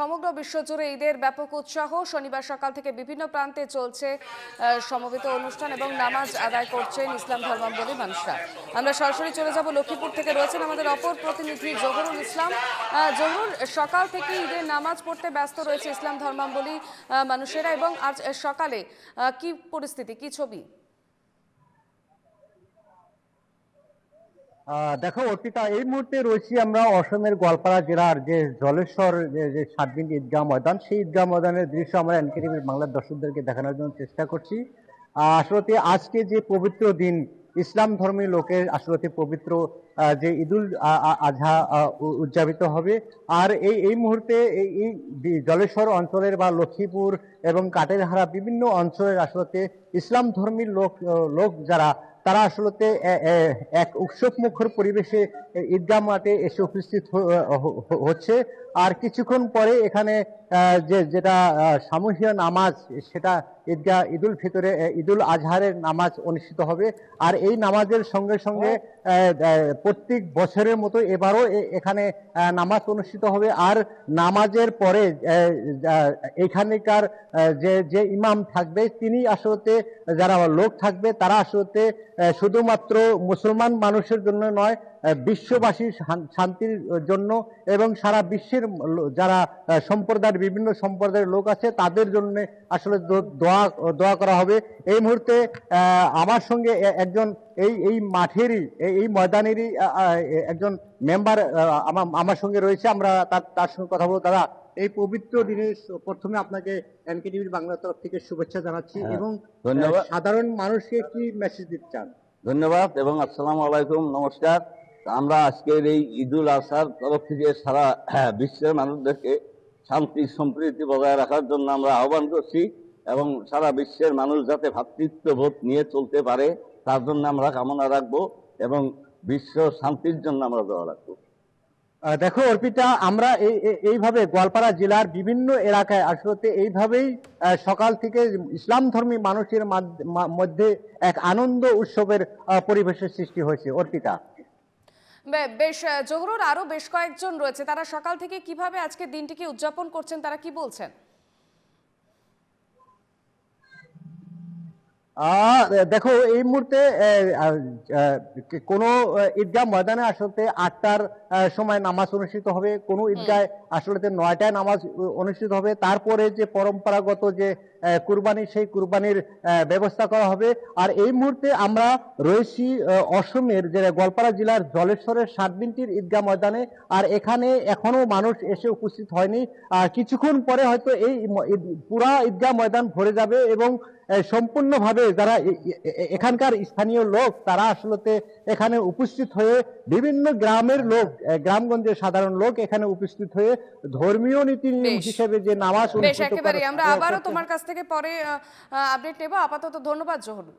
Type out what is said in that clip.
সমগ্র বিশ্বজুড়ে ঈদের ব্যাপক উৎসাহ। শনিবার সকাল থেকে বিভিন্ন প্রান্তে চলছে সমবেত অনুষ্ঠান এবং নামাজ আদায় করছেন ইসলাম ধর্মাবলী মানুষরা। আমরা সরাসরি চলে যাব লক্ষ্মীপুর থেকে। রয়েছেন আমাদের অপর প্রতিনিধি জহুরুল ইসলাম। জহুরুল, সকাল থেকে ঈদের নামাজ পড়তে ব্যস্ত রয়েছে ইসলাম ধর্মাবলী মানুষেরা এবং আজ সকালে কি পরিস্থিতি, কি ছবি? দেখো অর্পিতা এই মুহূর্তে রয়েছি আমরা অসমের গোয়ালপাড়া জেলার যে জলেশ্বর, যে সাতদিন ঈদগাহ ময়দান, সেই ঈদগাহ ময়দানের দৃশ্য আমরা এনকেটিভির বাংলার দর্শকদেরকে দেখানোর জন্য চেষ্টা করছি। আসলে আজকে যে পবিত্র দিন, ইসলাম ধর্মী লোকের আসলে পবিত্র যে ঈদুল আজহা উদযাপিত হবে। আর এই এই মুহূর্তে এই এই জলেশ্বর অঞ্চলের বা লক্ষ্মীপুর এবং কাটেরহারা বিভিন্ন অঞ্চলের আসলে ইসলাম ধর্মীর লোক লোক যারা তারা আসলে এক উৎসব মুখর পরিবেশে ঈদগাহ মাঠে এসে উপস্থিত হচ্ছে। আর কিছুক্ষণ পরে এখানে যে যেটা আহ, সামূহিক নামাজ সেটা ঈদগাহ ঈদুল ফিতরে ঈদুল আজহারের নামাজ অনুষ্ঠিত হবে। আর এই নামাজের সঙ্গে সঙ্গে প্রত্যেক বছরের মতো এবারও এখানে নামাজ অনুষ্ঠিত হবে। আর নামাজের পরে এখানকার যে যে ইমাম থাকবে তিনি আসলে যারা লোক থাকবে তারা আসলে শুধুমাত্র মুসলমান মানুষের জন্য নয় বিশ্ববাসীর শান্তির জন্য এবং সারা বিশ্বের যারা সম্প্রদায়ের বিভিন্ন সম্প্রদায়ের লোক আছে তাদের জন্য আসলে দোয়া দোয়া করা হবে। এই মুহূর্তে আমার সঙ্গে একজন এই এই মাঠেরই এই- ময়দানেরই একজন মেম্বার আমার সঙ্গে রয়েছে। আমরা তার তার সঙ্গে কথা বলব। দাদা এই পবিত্র দিনে প্রথমে আপনাকে এনকেটিভির বাংলা তরফ থেকে শুভেচ্ছা জানাচ্ছি হ্যাঁ, এবং ধন্যবাদ। সাধারণ মানুষকে কি মেসেজ দিতে চান? ধন্যবাদ এবং আসসালামু আলাইকুম নমস্কার। আমরা আজকের এই ঈদুল আজহার তরফ থেকে সারা হ্যাঁ, বিশ্বের মানুষদেরকে শান্তি সম্প্রীতি বজায় রাখার জন্য আমরা আহ্বান করছি এবং সারা বিশ্বের মানুষ যাতে ভ্রাতৃত্ববোধ নিয়ে চলতে পারে তার জন্য আমরা কামনা রাখব এবং বিশ্ব শান্তির জন্য আমরা দোয়া রাখব। দেখো অর্পিতা আমরা এই- এই- এইভাবে গোয়ালপাড়া জেলার বিভিন্ন এলাকায় আসলে এইভাবেই সকাল থেকে ইসলাম ধর্মী মানুষের মধ্যে এক আনন্দ উৎসবের পরিবেশের সৃষ্টি হয়েছে। অর্পিতা। বেশ জহুরুর আরও আরও বেশ কয়েকজন রয়েছে। তারা সকাল থেকে কীভাবে আজকে দিনটিকে উদযাপন করছেন, তারা কি বলছেন? দেখো এই মুহূর্তে কোনো ঈদগাহ ময়দানে আসলে আটটার সময় নামাজ অনুষ্ঠিত হবে। কোনো ঈদগায় আসলে নয়টায় নামাজ অনুষ্ঠিত হবে। তারপরে যে পরম্পরাগত যে কুরবানি সেই কুরবানির ব্যবস্থা করা হবে। আর এই মুহূর্তে আমরা রয়েছি অসমের যে গোয়ালপাড়া জেলার জলেশ্বরের সাতবিনটির ঈদগাহ ময়দানে। আর এখানে এখনও মানুষ এসে উপস্থিত হয়নি। আর কিছুক্ষণ পরে হয়তো এই পুরা ঈদগাহ ময়দান ভরে যাবে এবং সম্পূর্ণভাবে যারা এখানকার স্থানীয় লোক তারা আসলে এখানে উপস্থিত হয়ে বিভিন্ন গ্রামের লোক গ্রামগঞ্জের সাধারণ লোক এখানে উপস্থিত হয়ে ধর্মীয় নীতি নিয়ম হিসেবে যে নামাজ অনুষ্ঠিত করে- আমরা আবারও তোমার কাছ থেকে পরে আপডেট নেব। আপাতত ধন্যবাদ জহুরুল